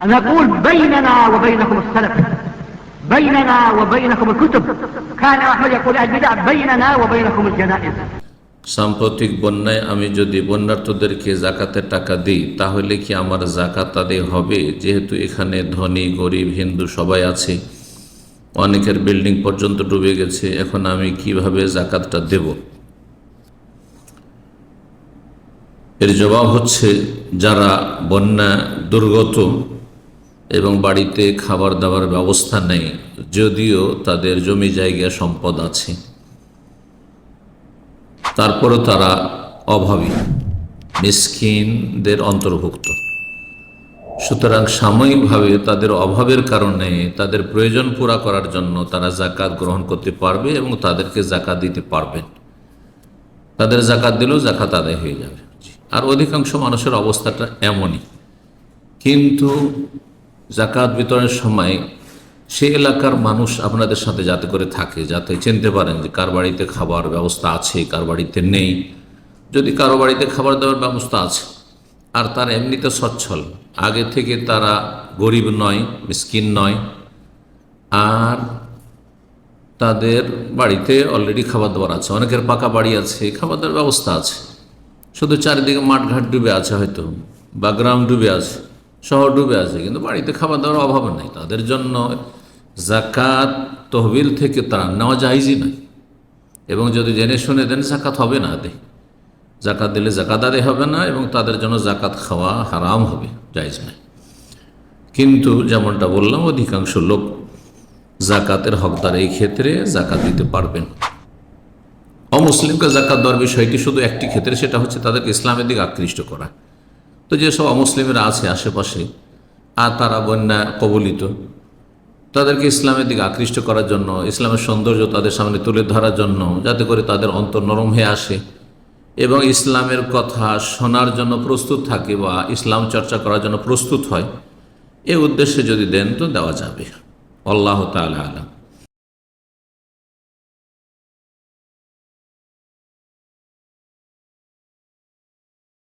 نقول بيننا وبينكم السلف بيننا وبينكم الكتب كان أحمد يقول البدع بيننا وبينكم الجنائز সাম্প্রতিক বন্যায় আমি যদি বন্যার্থদেরকে জাকাতের টাকা দিই তাহলে কি আমার জাকাত তাদের হবে যেহেতু এখানে ধনী গরিব হিন্দু সবাই আছে অনেকের বিল্ডিং পর্যন্ত ডুবে গেছে এখন আমি কিভাবে জাকাতটা দেব এর জবাব হচ্ছে যারা বন্যা দুর্গত এবং বাড়িতে খাবার দাবার ব্যবস্থা নেই, যদিও তাদের জমি জায়গা সম্পদ আছে। তারপরও তারা অভাবী, মিসকিনদের অন্তর্ভুক্ত। সুতরাং সাময়িকভাবে তাদের অভাবের কারণে তাদের প্রয়োজন পুরা করার জন্য তারা জাকাত গ্রহণ করতে পারবে এবং তাদেরকে জাকাত দিতে পারবেন তাদের জাকাত দিলেও জাকাত আদায় হয়ে যাবে। আর অধিকাংশ মানুষের অবস্থাটা এমনই। কিন্তু জাকাত বিতরণের সময় সেই এলাকার মানুষ আপনাদের সাথে যাতে করে থাকে, যাতে চিনতে পারেন যে কার বাড়িতে খাবার ব্যবস্থা আছে, কার বাড়িতে নেই। যদি কারও বাড়িতে খাবার দেওয়ার ব্যবস্থা আছে, আর তার এমনিতে সচ্ছল, আগে থেকে তারা গরিব নয়, মিসকিন নয়, আর তাদের বাড়িতে অলরেডি খাবার দাবার আছে, অনেকের পাকা বাড়ি আছে, খাবার দাবার ব্যবস্থা আছে। শুধু চারিদিকে মাঠঘাট ডুবে আছে হয়তো, বা গ্রাম ডুবে আছে। শহর ডুবে আছে, কিন্তু বাড়িতে খাবার দাবার অভাব নেই। তাদের জন্য জাকাত তহবিল থেকে তারা নেওয়া যাইজই নয়। এবং যদি জেনে শুনে দেন জাকাত হবে না আদে। জাকাত দিলে জাকাত আদে হবে না এবং তাদের জন্য জাকাত খাওয়া হারাম হবে যাইজ নয়। কিন্তু যেমনটা বললাম, অধিকাংশ লোক জাকাতের হকদার এই ক্ষেত্রে জাকাত দিতে পারবেন। অমুসলিমকে জাকাত দেওয়ার বিষয়টি শুধু একটি ক্ষেত্রে, সেটা হচ্ছে তাদেরকে ইসলামের দিকে আকৃষ্ট করা। তো যেসব অমুসলিমরা আছে আশেপাশে, আর তারা বন্যা কবলিত, তাদেরকে ইসলামের দিকে আকৃষ্ট করার জন্য, ইসলামের সৌন্দর্য তাদের সামনে তুলে ধরার জন্য, যাতে করে তাদের অন্তর নরম হয়ে আসে, এবং ইসলামের কথা শোনার জন্য প্রস্তুত থাকে বা ইসলাম চর্চা করার জন্য প্রস্তুত হয়, এ উদ্দেশ্যে যদি দেন তো দেওয়া যাবে। আল্লাহ তালা আলম।